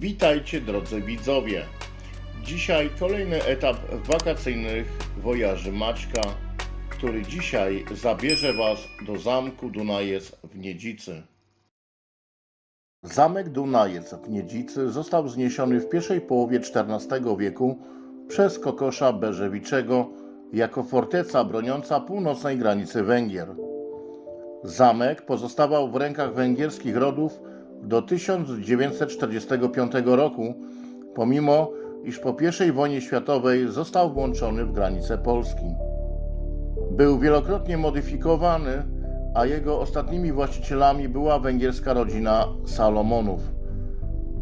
Witajcie drodzy widzowie. Dzisiaj kolejny etap wakacyjnych wojaży Maćka, który dzisiaj zabierze Was do zamku Dunajec w Niedzicy. Zamek Dunajec w Niedzicy został wzniesiony w pierwszej połowie XIV wieku przez Kokosza Berzewiczego jako forteca broniąca północnej granicy Węgier. Zamek pozostawał w rękach węgierskich rodów do 1945 roku, pomimo iż po I wojnie światowej został włączony w granice Polski. Był wielokrotnie modyfikowany, a jego ostatnimi właścicielami była węgierska rodzina Salomonów.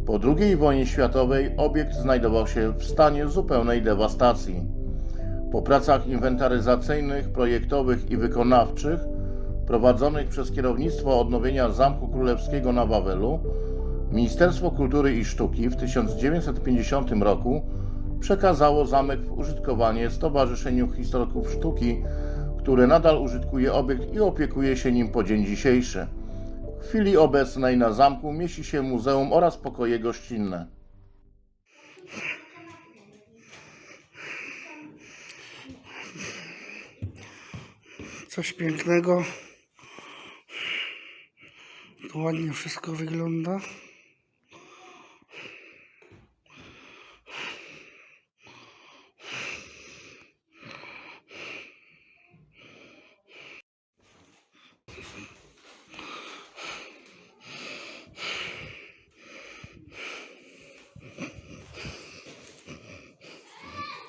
Po II wojnie światowej obiekt znajdował się w stanie zupełnej dewastacji. Po pracach inwentaryzacyjnych, projektowych i wykonawczych prowadzonych przez kierownictwo odnowienia Zamku Królewskiego na Wawelu, Ministerstwo Kultury i Sztuki w 1950 roku przekazało zamek w użytkowanie Stowarzyszeniu Historyków Sztuki, które nadal użytkuje obiekt i opiekuje się nim po dzień dzisiejszy. W chwili obecnej na zamku mieści się muzeum oraz pokoje gościnne. Coś pięknego. Ładnie wszystko wygląda.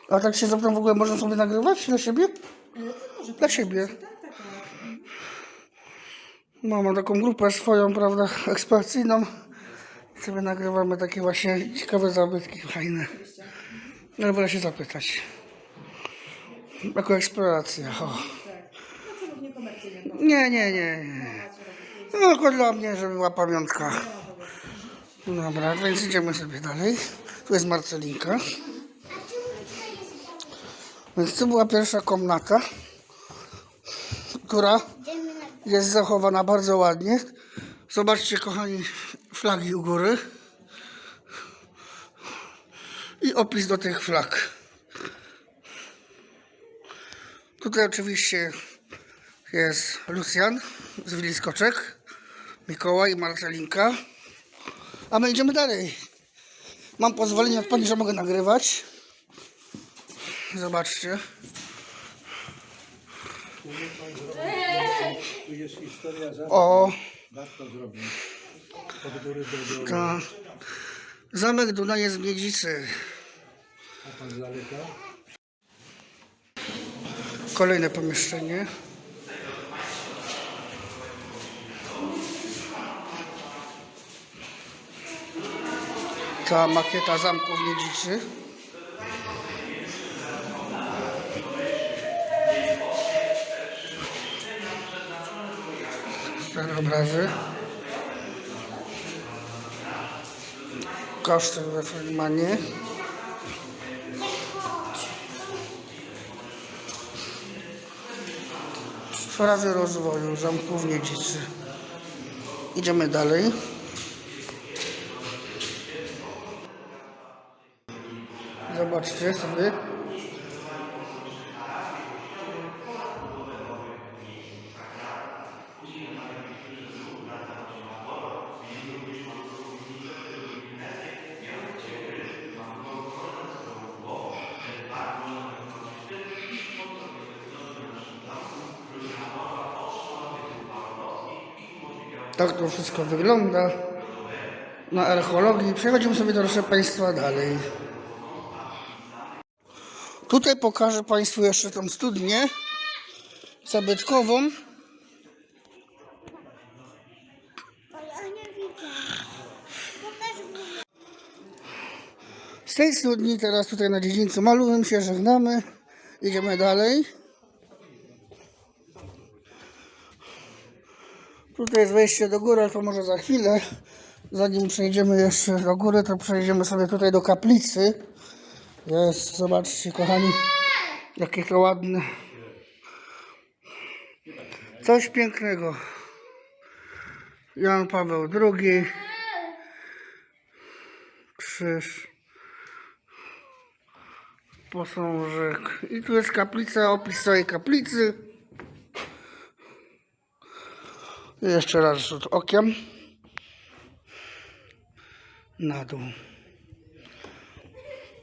A tak się zapytam, w ogóle można sobie nagrywać dla siebie? Dla siebie. No, mam taką grupę swoją, prawda, ekspresyjną. I sobie nagrywamy takie właśnie ciekawe zabytki, fajne. Ale się zapytać. Jako eksploracja, o. Nie, nie, nie, nie. No, tylko dla mnie, żeby była pamiątka. Dobra, więc idziemy sobie dalej. Tu jest Marcelinka. Więc to była pierwsza komnata, która jest zachowana bardzo ładnie. Zobaczcie, kochani, flagi u góry. I opis do tych flag. Tutaj oczywiście jest Lucjan z Willi Skoczek, Mikołaj i Marcelinka. A my idziemy dalej. Mam pozwolenie od pani, że mogę nagrywać. Zobaczcie. Tu jest historia za O, warto zrobić. Od góry do dołu. to zamek Dunajec w Miedzicy. A pan z daleka? Kolejne pomieszczenie. Ta makieta zamku w Miedzicy. Stare obrazy. Koszty we Fredmanie. Sprawy rozwoju zamku w Miedzicy. Idziemy dalej. Zobaczcie sobie. Tak to wszystko wygląda na archeologii. Przechodzimy sobie proszę Państwa dalej. Tutaj pokażę Państwu jeszcze tą studnię zabytkową. Z tej studni teraz tutaj na dziedzińcu Malowym się żegnamy. Idziemy dalej. Tutaj jest wejście do góry, ale to może za chwilę. Zanim przejdziemy jeszcze do góry, to przejdziemy sobie tutaj do kaplicy. Jest, zobaczcie kochani, jakie to ładne. Coś pięknego. Jan Paweł II. krzyż, posążek. I tu jest kaplica, opis całej kaplicy. I jeszcze raz rzut okiem na dół.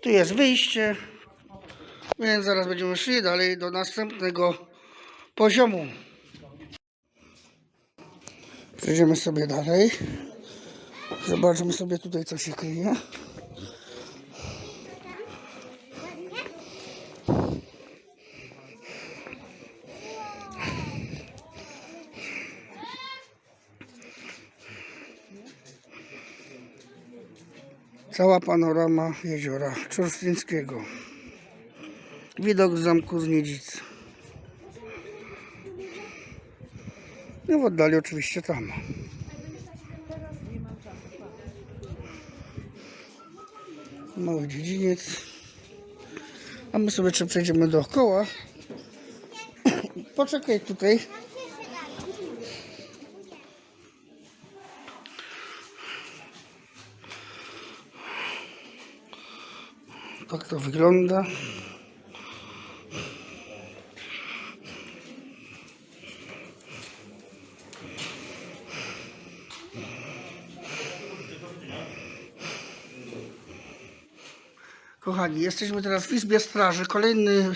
Tu jest wyjście, więc zaraz będziemy szli dalej do następnego poziomu. Przejdziemy sobie dalej. Zobaczmy sobie tutaj, co się kryje. Cała panorama jeziora Czorsztyńskiego. Widok z zamku z Niedzicy. No w oddali oczywiście tam. Mały dziedziniec. A my sobie jeszcze przejdziemy dookoła. Poczekaj tutaj. Tak to wygląda. Kochani, jesteśmy teraz w Izbie Straży. Kolejny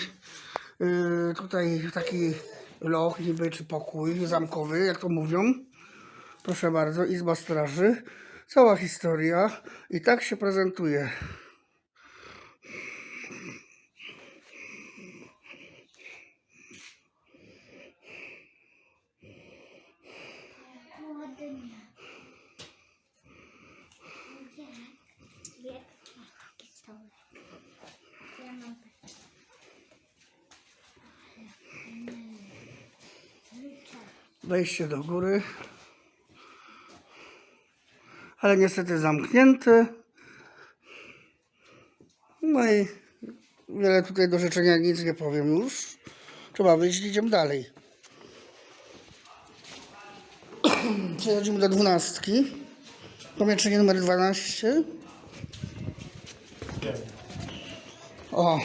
yy, tutaj taki loch niby, czy pokój zamkowy, jak to mówią. Proszę bardzo, Izba Straży. Cała historia i tak się prezentuje. Wejście do góry. Ale niestety zamknięte. No i wiele tutaj do życzenia nic nie powiem już. Trzeba wyjść, idziemy dalej. Przechodzimy do dwunastki. Pomieszczenie numer 12. O!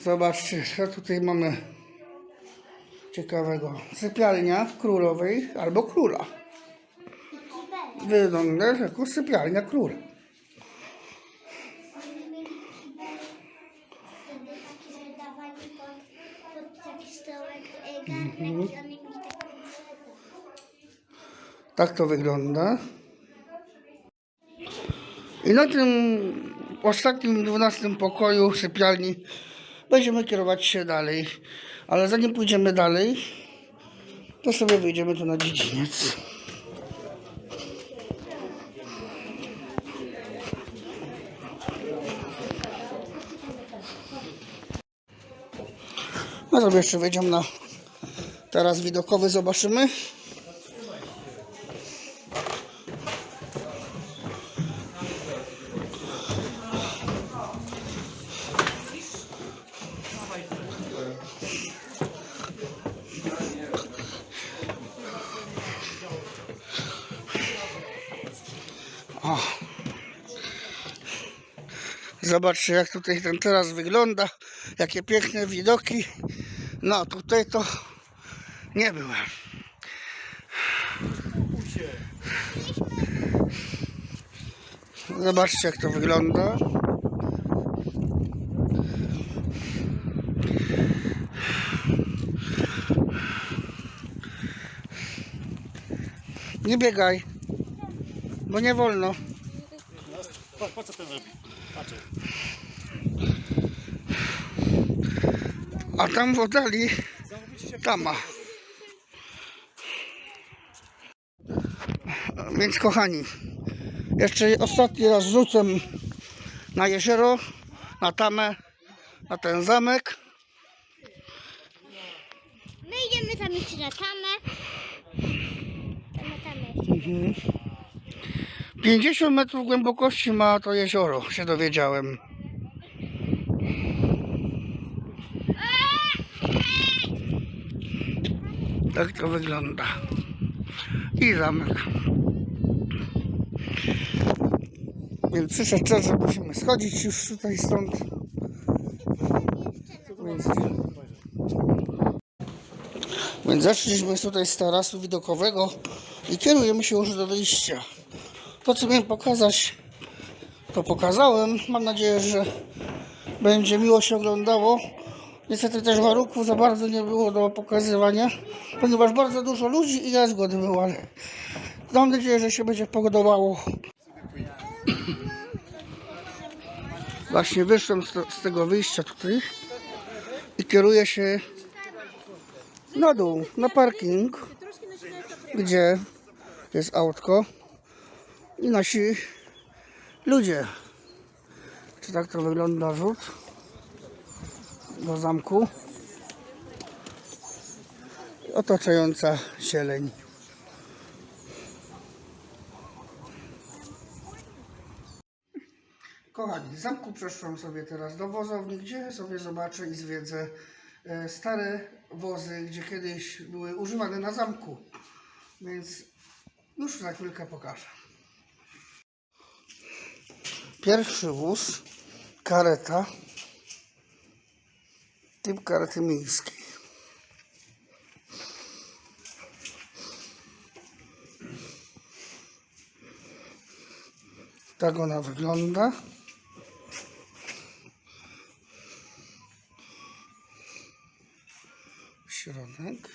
Zobaczcie, tutaj mamy ciekawego. Sypialnia królowej albo króla. Wygląda jako sypialnia króla. Taką Tak to wygląda. I na tym ostatnim, dwunastym pokoju sypialni będziemy kierować się dalej. Ale zanim pójdziemy dalej, to sobie wyjdziemy tu na dziedziniec. No sobie jeszcze wejdziemy na teraz widokowy, zobaczymy. Zobaczcie jak tutaj ten teraz wygląda. Jakie piękne widoki. No tutaj to nie byłem. Zobaczcie jak to wygląda. Nie biegaj, bo nie wolno. Po, co ten robi? A tam w oddali tama. Więc kochani, jeszcze ostatni raz rzucę na jezioro, na tamę, na ten zamek. My idziemy tam jeszcze na tamę. Tamę jeszcze. 50 metrów głębokości ma to jezioro, się dowiedziałem. Tak to wygląda. I zamek. Więc przyszedł czas, że musimy schodzić już tutaj stąd. Więc, więc zeszliśmy tutaj z tarasu widokowego i kierujemy się już do wyjścia. To co miałem pokazać, to pokazałem. Mam nadzieję, że będzie miło się oglądało. Niestety też warunków za bardzo nie było do pokazywania, ponieważ bardzo dużo ludzi i ja zgody było, ale mam nadzieję, że się będzie podobało. Właśnie wyszłem z tego wyjścia tutaj i kieruję się na dół, na parking, gdzie jest autko i nasi ludzie. Czy tak to wygląda rzut do zamku? Otaczająca zieleń. Kochani, zamku przeszłam sobie teraz do wozowni, gdzie sobie zobaczę i zwiedzę e, stare wozy, gdzie kiedyś były używane na zamku. Więc już za chwilkę pokażę. Pierwszy wóz, kareta, typ karety miejskiej. Tak ona wygląda. Środek.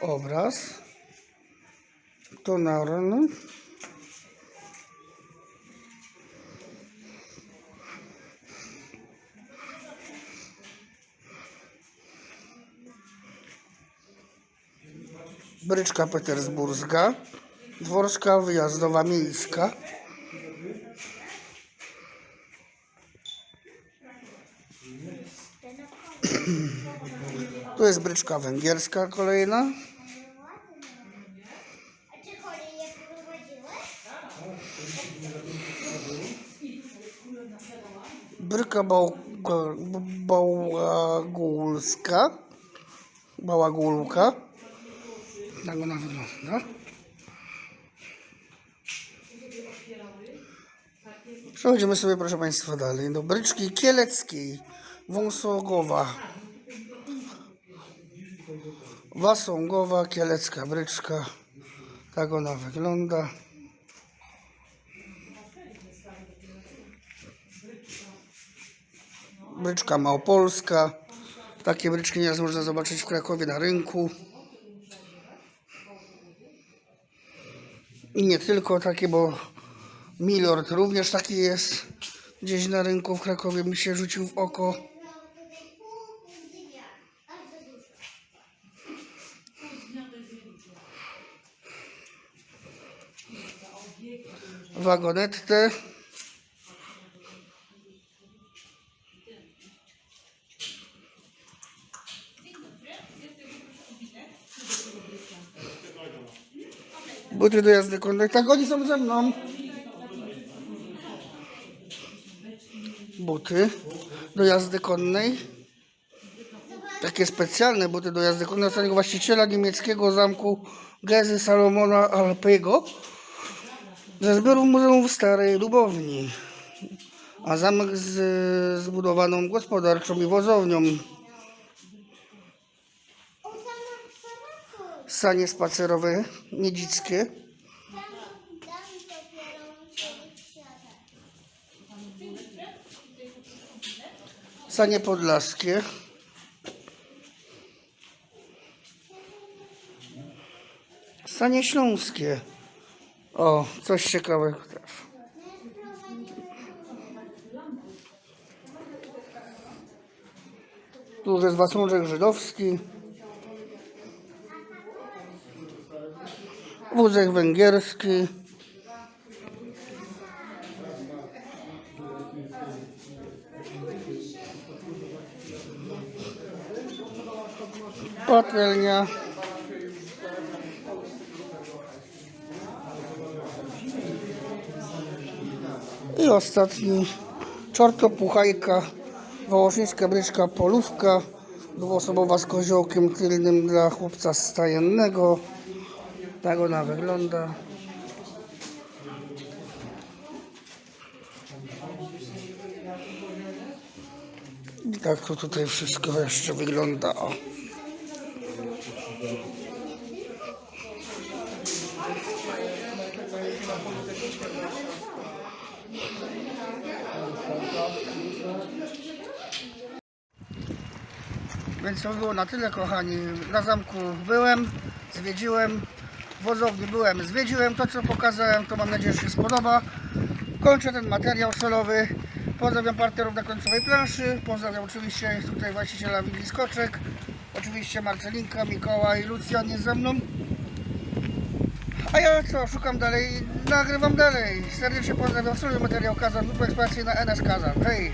Obraz. Tonarny. Bryczka petersburska, dworska wyjazdowa miejska. Tu jest bryczka węgierska kolejna. A czy chory je prowadziłeś? Bryka bał, bałagulska. Bałagulka. Tak ona wygląda. Przechodzimy sobie, proszę Państwa, dalej do bryczki kieleckiej. Wąsogowa. Wasągowa, kielecka bryczka. Tak ona wygląda. Bryczka małopolska. Takie bryczki nieraz można zobaczyć w Krakowie na rynku. I nie tylko takie, bo Milord również taki jest. Gdzieś na rynku w Krakowie mi się rzucił w oko. Wagonette. Buty do jazdy konnej. Tak, oni są ze mną. Buty do jazdy konnej. Takie specjalne buty do jazdy konnej ostatniego właściciela niemieckiego zamku Gezy Salomona Alpego ze zbiorów Muzeum w Starej Lubowni. A zamek z zbudowaną gospodarczą i wozownią. On tam ma samochód. Sanie spacerowe niedzickie. Sanie podlaskie. Sanie śląskie. O, coś ciekawego też. Tu jest wasążek żydowski. Wózek węgierski. Patelnia. I ostatni czortopuchajka Wołoszyńska bryczka polówka dwuosobowa z koziołkiem tylnym dla chłopca stajennego. Tak ona wygląda. I tak to tutaj wszystko jeszcze wygląda. O. Więc to było na tyle, kochani. Na zamku byłem, zwiedziłem, w wozowni byłem, zwiedziłem. To, co pokazałem, to mam nadzieję, że się spodoba. Kończę ten materiał solowy. Pozdrawiam partnerów na końcowej planszy. Pozdrawiam oczywiście tutaj właściciela Willi Skoczek. Oczywiście Marcelinka, Mikołaj, Lucjan jest ze mną. A ja co, szukam dalej, nagrywam dalej. Serdecznie pozdrawiam, solowy materiał Kazan, duplo ekspansji na NS Kazan. Hej!